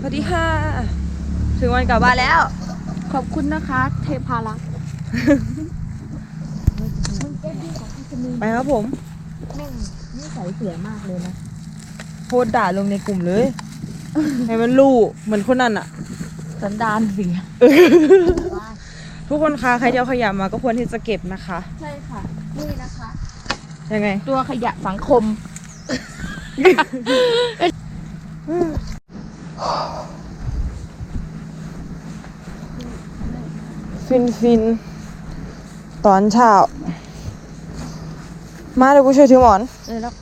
สวัสดีค่ะ ถึงวันกลับบ้านแล้ว ขอบคุณนะคะ เทพารักษ์ไปครับผม แม่งนิสัยเสียมากเลยนะ โพสต์ด่าลงในกลุ่มเลย ให้มันรู้เหมือนคนนั้นอะสันดานเสีย ทุกคนคะใครที่เอาขยะมาก็ควรที่จะเก็บนะคะ ใช่ค่ะ นี่นะคะ ยังไง ตัวขยะสังคม ฟินฟินตอนเช้า มาเดี๋ยวกูช่วยถือหมอนเออแล้ว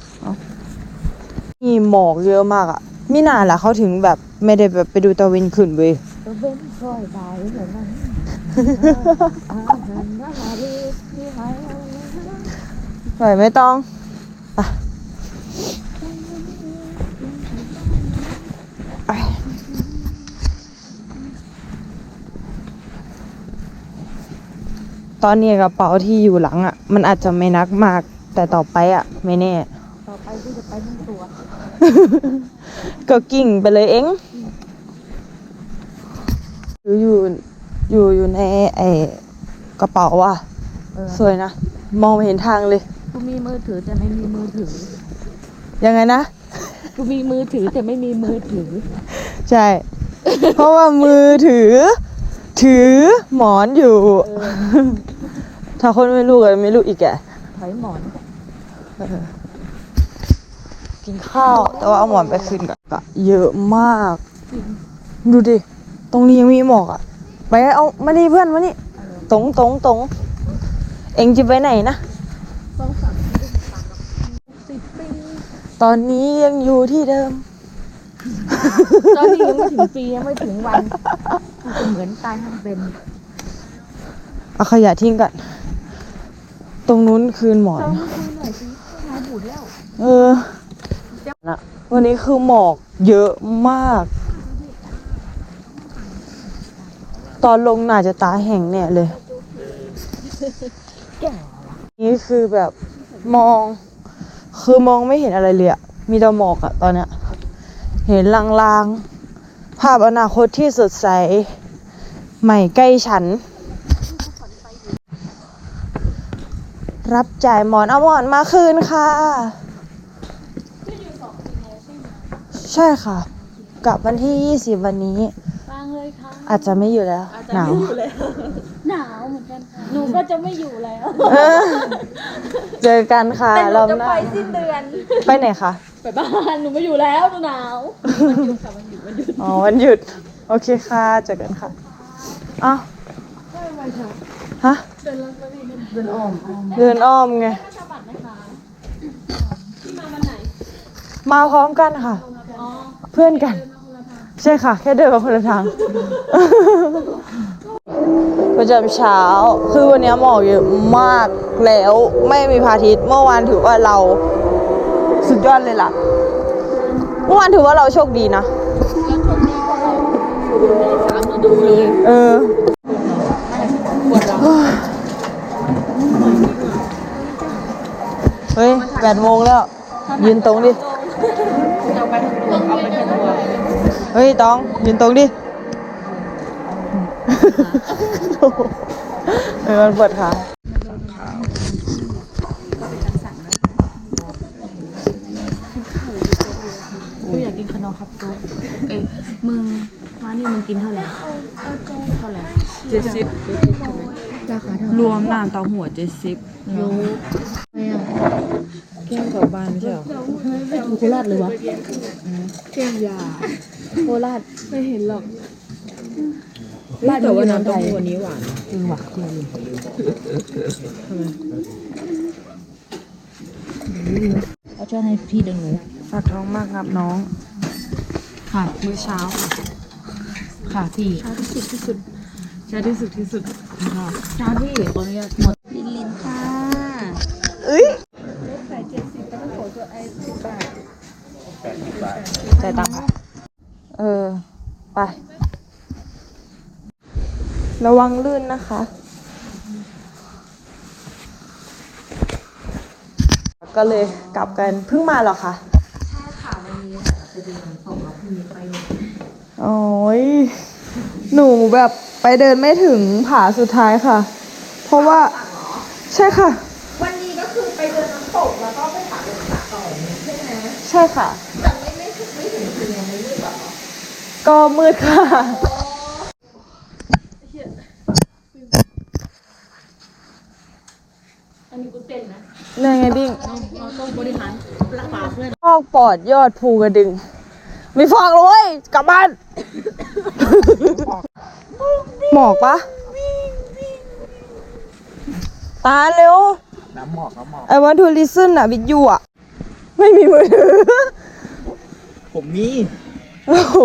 มีหมอกเยอะมากอะมิน่าล่ะเขาถึงแบบไม่ได้แบบไปดูตะวินขึ้นเว้ยตัวเบ้นคอยตายเหมือนกันอาหารน่ารักที่หายไหวไหม่ต้องอะไป ตอนนี้กระเป๋าที่อยู่หลังอะมันอาจจะไม่นักมาก แต่ต่อไปอะไม่แน่ ต่อไปกูจะไปทั้งตัว ก็กิ่งไปเลยเองอยู่อยู่อยู่อยู่ในไอ้กระเป๋าว่ะ เออสวยนะ มองไม่เห็นทางเลย กูมีมือถือแต่ไม่มีมือถือ ยังไงนะ กูมีมือถือแต่ไม่มีมือถือ ใช่ เพราะว่ามือถือ ถือหมอนอยู่ ถ้าคนไม่รู้ก็ไม่รู้อีกแกถอยหมอน กินข้าว แต่ว่าเอาหมอนไปคืนกับก็เยอะมาก ดูดิ ตรงนี้ยังมีหมอกอะ ไปเอามานี่เพื่อนมานี่ตรงตรงตรงเอ็งจะไปไหนนะต้องสั่งสิบปีตอนนี้ยังอยู่ที่เดิม ตอนนี้ยังไม่ถึงปียังไม่ถึงวันกูจะ เหมือนตายทั้งเป็นเอาขยะทิ้งกันตรงนู้นคืนหมอนต้องคุยหน่อยสิหายบูดแล้วเออนะวันนี้คือหมอกเยอะมาก ตอนลงน่าจะตาแห้งเนี่ยเลยแก่นี่คือแบบมอง คือมองไม่เห็นอะไรเลยอะมีแต่หมอกอะตอนเนี้ย เห็นลางๆ ภาพอนาคตที่สดใส ใหม่ใกล้ฉัน รับจ่ายหมอนเอาหมอนมาคืนค่ะ ใช่ค่ะ กลับวันที่ 20 วันนี้ ฟังเลยค่ะอาจจะไม่อยู่แล้วหนาวหนาวเหมือนกันค่ะหนูก็จะไม่อยู่แล้วเออเจอกันค่ะแต่หนูรอบจะหน้าไปสิ้นเดือน ไปไหนคะไปบ้านหนูไม่อยู่แล้วหนูหนาวอ๋อวันหยุด โอเคค่ะเจอกันค่ะอ้าวฮะเดินอ้อมเดินอ้อมไงมาพร้อมกันค่ะเพื่อนกัน ใช่ค่ะ แค่เดินมาคนละทางประจำเช้า คือวันนี้หมอกเยอะมากแล้วไม่มีพระอาทิตย์เมื่อวานถือว่าเราสุดยอดเลยล่ะ เมื่อวานถือว่าเราโชคดีนะดูเลยเออเฮ้ยแปดโมงแล้ว ยืนตรงดิ เอาไปทั้งตัวเอาไปทั้งตัว เฮ้ยตองยืนตรงดิ เออมันปวดขากูอยากกินขนมครับตัวเอ้ยมึงร้านนี้มึงกินเท่าไหร่เท่าไหร่เจ็ดสิบราคาเท่ารวมน้ำเต้าหัวเจ็ดสิบรู้ไม่อะแก้มแถวบ้านไม่ใช่หรอไม่ถูกโคราชเลยวะแก้มยา โคราชไม่เห็นหรอกแต่ว่าน้ำเต้าหู้วันนี้หวานจริงว่ะจริงเอาช่วยให้พี่ดึงหนูฝากท้องมากครับน้อง ค่ะมื้อเช้าค่ะพี่ช้าที่สุดที่สุดช้าที่สุดที่สุดจ้าพี่ขออนุญาตหมดลินลินค่ะเอ้ยจ่ายตังค์ค่ะ เออ ไป ระวังลื่นนะคะ ก็เลยกลับกันเพิ่งมาเหรอคะใช่ค่ะวันนี้จะเดินส่งแล้วพรุ่งนี้ไปอ๋อยหนูแบบไปเดินไม่ถึงผาสุดท้ายค่ะ เพราะว่าใช่ค่ะ วันนี้ก็คือไปเดินน้ำตกแล้วก็ไปหาเดินป่าต่อใช่ไหมใช่ค่ะแต่ไม่ไม่ถึงไม่ถึงคืนยังไม่มืดหรอก็มืดค่ะ อันนี้กูเต้นนะนี่ไงดิ้งเราเราต้องบริหารรักษาเพื่อนฟอกปอดยอดภูกระดึง ไม่ฟอกเลยกลับบ้านหมอกปะตาเร็วน้ำหมอกน้ำหมอกไอวันทูลิซึนอะวิดยูอะไม่มีมือถือผมมีโอ้โห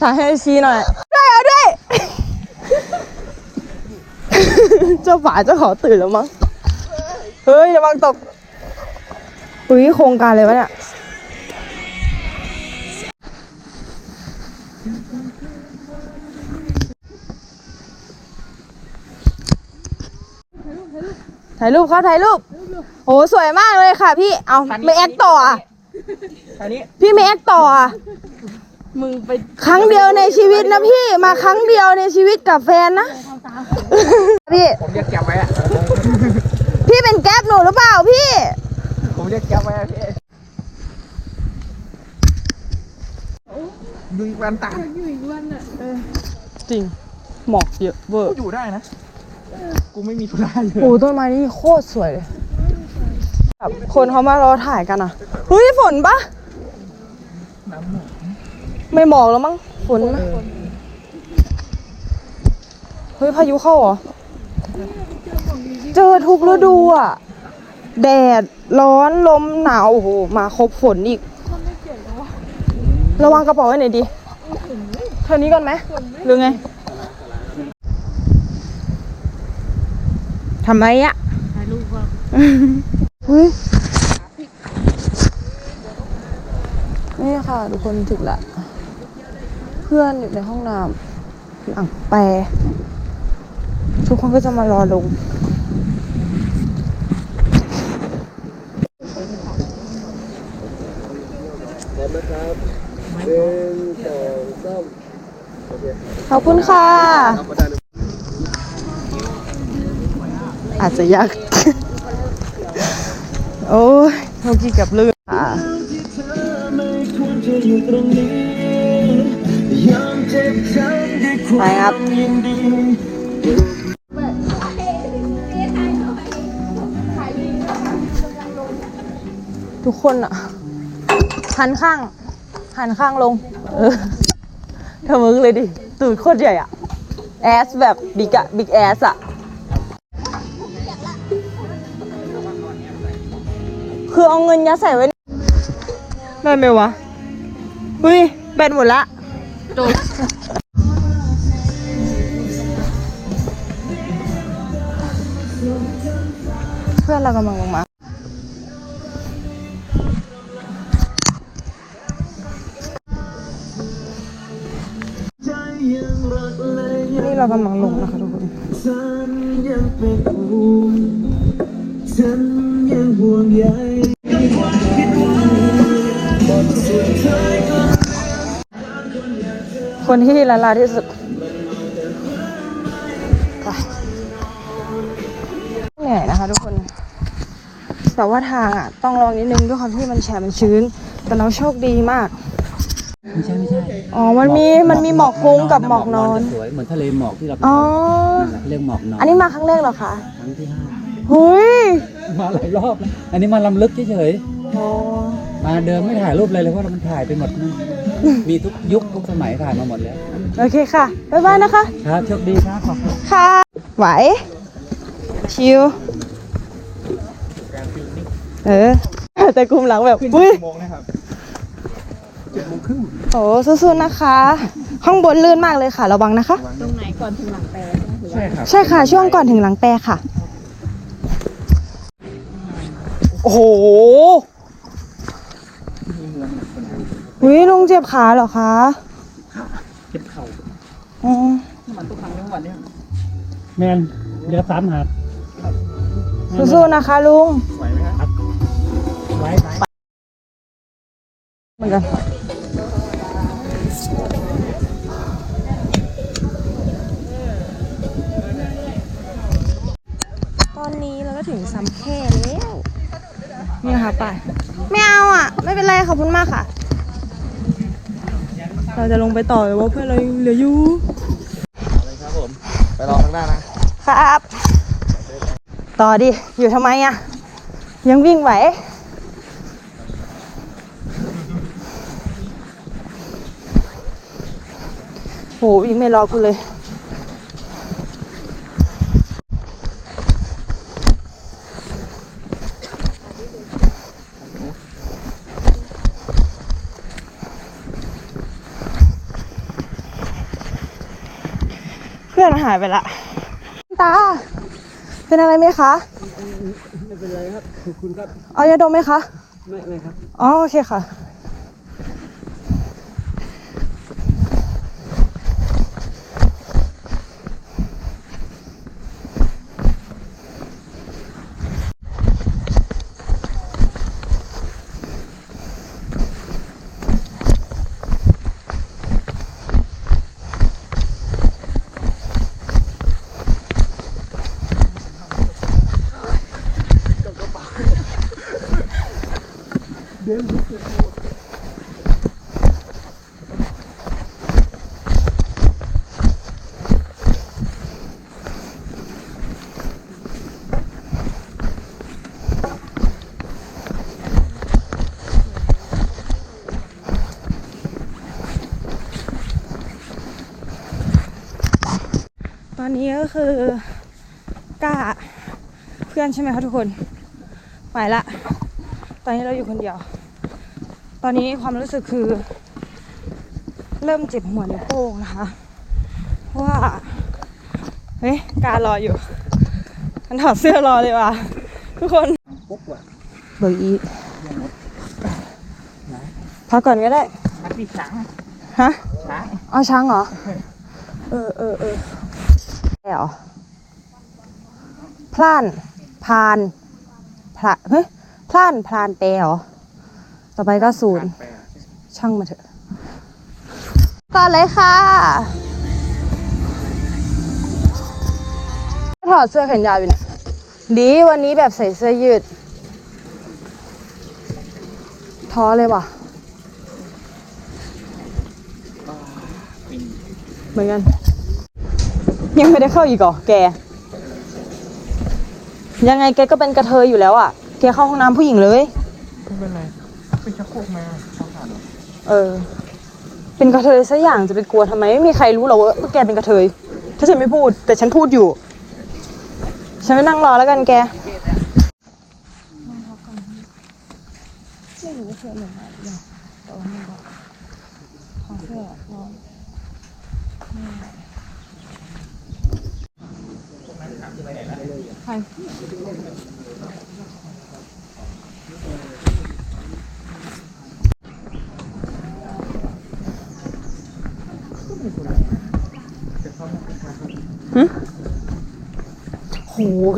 ถ่ายให้ชี้หน่อยได้เอาด้วย เจ้าป่าเจ้าเขาตื่นแล้วมั้ง เฮ้ยระวังตกอุ้ยโครงการเลยวะเนี่ยถ่ายรูปครับถ่ายรูปโอ้สวยมากเลยค่ะ พี่ เอาไม่แอคต่ออะอันนี้พี่ไม่แอคต่ออะมึงไปครั้งเดียวในชีวิตนะพี่มาครั้งเดียวในชีวิตกับแฟนนะพี่ผมเรียกแก๊ปไว้อะพี่เป็นแก๊ปหนูหรือเปล่าพี่ ผมเรียกแก๊ปไว้อะพี่ดึงแวนตาจริง หมอกเยอะเวอร์ กูอยู่ได้นะ กูไม่มีธุระเลยโอ้ต้นไม้นี่โคตรสวยเลยแบบคนเขามารอถ่ายกันอะเฮ้ยฝนปะน้ำหมอกไม่หมอกแล้วมั้งฝนไหมเฮ้ยพายุเข้าเหรอ เจอทุกฤดูอะ แดดร้อนลมหนาวโอ้โหมาครบฝนอีก ระวังกระเป๋าไว้หน่อยดิเท่านี้ก่อนไหมหรือไงทำไมอะถ่ายรูปว่าเฮ้ยนี่ค่ะทุกคนถึงละ เพื่อนอยู่ในห้องน้ำหลังแปรทุกคนก็จะมารอลง ขอบคุณค่ะ อาจจะยาก โอ้ยเท่ากี้กับเลือดค่ะไปครับทุกคนอะหันข้างหันข้างลง เออ เธอมึงเลยดิ ตูดโคตรใหญ่อะแอสแบบบิ๊กอะบิ๊กแอสอะคือเอาเงินยัดใส่ไว้ได้ไหมวะอุ้ย แบตหมดละโดนเพื่อนเรากำลังลงมา เรากำลังลงนะคะทุกคนฉันยังเป็นห่วงฉันยังห่วงใยคนที่ละลาที่สุดเหนื่อยนะคะทุกคน แต่ว่าทางอะต้องระวังนิดนึงด้วยความที่มันแฉะมันชื้น แต่เราโชคดีมากไม่ใช่ไม่ใช่ อ๋อ มันมี มันมีหมอกฟุ้งกับหมอกนอน จะสวยเหมือนทะเลหมอกที่เราไปอ๋อ นั่นแหละเรียกหมอกนอนอันนี้มาครั้งแรกเหรอคะครั้งที่ห้าเฮ้ยมาหลายรอบแล้วอันนี้มาลำลึกเฉยอ๋อๆมาเดิมไม่ถ่ายรูปเลยเลยเพราะมันถ่ายไปหมดนั่นมีทุกยุคทุกสมัยถ่ายมาหมดแล้ว โอเคค่ะ บ๊ายบายนะคะ ครับโชคดีครับขอบคุณ ค่ะ ไหว ชิว เออ แต่กลุ่มหลังแบบ อุ้ย โมงนะครับเจ็ดโมงครึ่งโอ้สู้ๆนะคะข้างบนลื่นมากเลยค่ะ ระวังนะคะ ตรงไหนก่อนถึงหลังแปรใช่ครับใช่ค่ะ ช่วงก่อนถึงหลังแปรค่ะ โอ้โหวิลุงเจ็บขาเหรอคะเก็บเข่าอ๋อมันทุกครั้งทั้งวันเนี่ยแมนเดี๋ยวสามหาดสู้ๆนะคะลุงไหวไหมครับไว้ไว้เหมือนกัน ตอนนี้เราก็ถึงซัมเพแล้วนี่ค่ะป่ะไม่เอาอะ ไม่เป็นไรขอบคุณมากค่ะ เราจะลงไปต่อเลยว่าเพื่อนเราเหลืออยู่ไรครับผม ไปรอข้างหน้านะ ครับ ต่อดิ อยู่ทำไมอะ ยังวิ่งไหว โหวิ่งไม่รอกูเลย เพื่อนหายไปละ ตา เป็นอะไรไหมคะ ไม่เป็นไรครับขอบคุณครับ เอายาดมไหมคะ ไม่ไม่ครับ อ๋อ โอเคค่ะ ตอนนี้ก็คือกล้าเพื่อนใช่ไหมคะทุกคนไปละ ตอนนี้เราอยู่คนเดียว ตอนนี้ความรู้สึกคือ เริ่มเจ็บหัวนิ้วโป้งนะคะเพราะว่าเฮ้ยการรออยู่มันถอดเสื้อรอเลยว่ะทุกคนปุ๊บว่ะเบอร์อีพักก่อนก็ได้มันมีช้างฮะช้างเอาช้างเหรอ เออเออเออ แอลพล่านพานพระเฮ้ยพล่านพลานเปรเหรอ ต่อไปก็ศูนย์ช่างมาเถอะก่อนเลยค่ะ ถอดเสื้อแขนยาวอยู่เนี่ยดีวันนี้แบบใส่เสื้อยืด ท้อเลยว่ะ เหมือนกัน ยังไม่ได้เข้าอีกเหรอแก ยังไงแกก็เป็นกระเทยอยู่แล้วอะ แกเข้าห้องน้ำผู้หญิงเลย ไม่เป็นไรเป็นชักโครกมาเข้าผ่านหรอเออ เป็นกระเทยสักอย่างจะไปกลัวทำไมไม่มีใครรู้หรอกว่าแกเป็นกระเทย ถ้าฉันไม่พูด แต่ฉันพูดอยู่ ฉันไปนั่งรอแล้วกันแก โห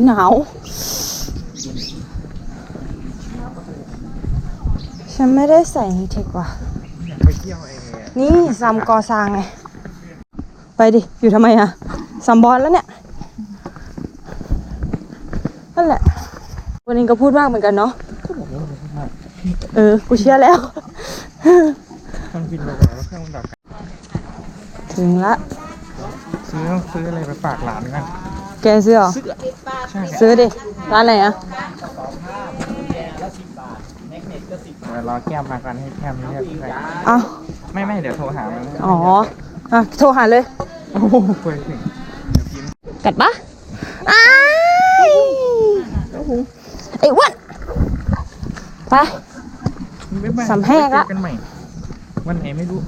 หนาว ฉันไม่ได้ใส่นี่เทคว่ะ นี่ซัมกอซางไง ไปดิ อยู่ทำไมอะซัมบอลแล้วเนี่ย นั่นแหละ วั นนี้ก็พูดมากเหมือนกันเนาะเออ กูเชื่อแล้วมันบินลงแล้วเครื่องมันดับถึงละซื้อต้องซื้ออะไรไปฝากหลานกัน แกซื้อเหรอใช่ซื้อดิ ร้านไหนอะเดี๋ยวรอแก้มมากันให้แก้มเรียกใครเอาไม่ไม่เดี๋ยวโทรหามันอ๋ออะโทรหาเลยโอ้โหคุยถึงกัดปะอ้าย ไอ้อ้วันไป บ๊ายบายสำแห้งละ เจอกันใหม่วันไหนไม่รู้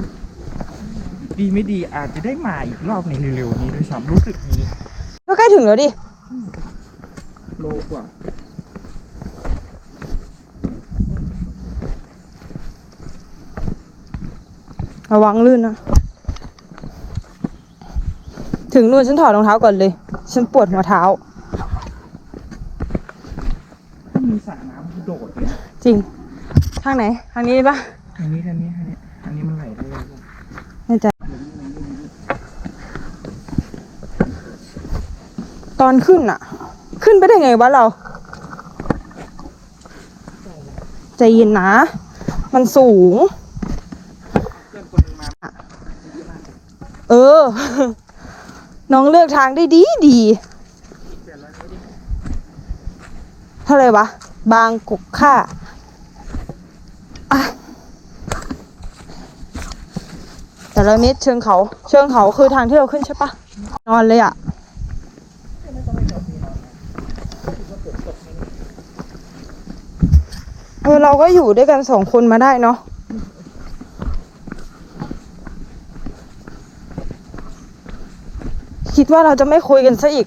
ดีไม่ดีอาจจะได้มาอีกรอบในเร็วๆนี้ด้วยซ้ำรู้สึกนี้ก็ใกล้ถึงแล้วดิ โลกว่า ระวังลื่นนะ ถึงนู่นฉันถอดรองเท้าก่อนเลย ฉันปวดหัวเท้าถ้ามีสระน้ำ โดดเลยนะจริง ทางไหน ทางนี้ปะทางนี้ทางนี้ทางนี้อันนี้มันไหลได้เลยแน่ใจตอนขึ้นอะขึ้นไปได้ไงวะเรา ใจเย็นนะ มันสูง เออ น้องเลือกทางได้ดีดี เท่าไหร่วะ บางกุกค่าอะแต่ละเม็ดเชิงเขา เชิงเขาคือทางที่เราขึ้นใช่ปะนอนเลยอะ เออ เราก็อยู่ด้วยกันสองคนมาได้เนาะคิดว่าเราจะไม่คุยกันซะอีก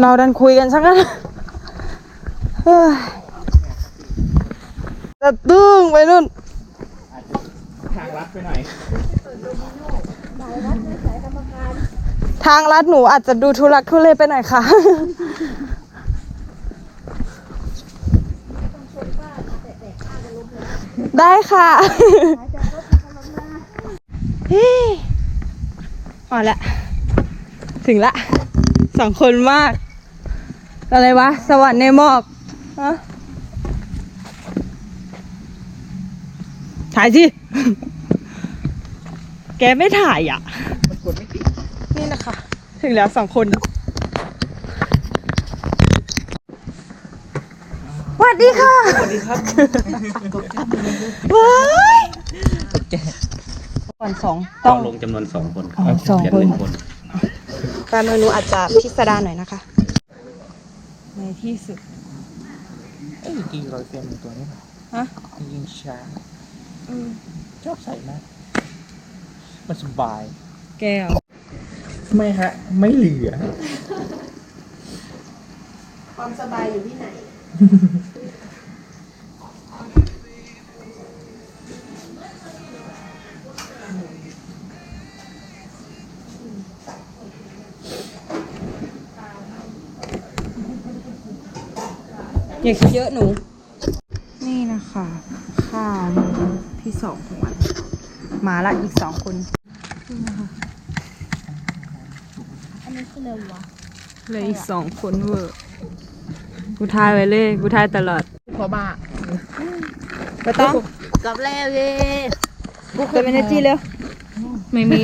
เราดันคุยกันซะงั้น จะตึ้งไปนู่นทางลัดไปหน่อยทางลัดหนูอาจจะดูทุลักทุเลไปหน่อยค่ะ ได้ค่ะเฮ้ยมาละ ถึงละสองคนมาก อะไรวะ สวรรค์ในหมอก ฮะถ่ายสิ แกไม่ถ่ายอะ มันกดไม่ติดนี่นะคะ ถึงแล้วสองคนสวัสดีค่ะ สวัสดีครับว้ายก่อนสองต้ต้อองง ลงจำนวนสองคนอ๋อสองเขียนคนหนึ่งคนการเมนูอาจจะพิสดารหน่อยนะคะ ในที่สุดเอ้ ยจริงๆเราเตรียมตัวนี้ป่ะฮะจริงๆช้างชอบใส่มากมันสบาย แก้ว ไม่ฮะ ไม่เหลือ ความสบายอยู่ที่ไหน อย่าคิดเยอะหนู นี่นะคะข้าวมื้อที่สองของวันมาละอีกสองคนอันนี้คือเร็ววะเหลยอีกสองคนเวอร์กูทายไว้เลยกูทายตลอดพอบ้าไปต้องกับแล้วเย่บุกเต็มเอเนจีเลยไม่มี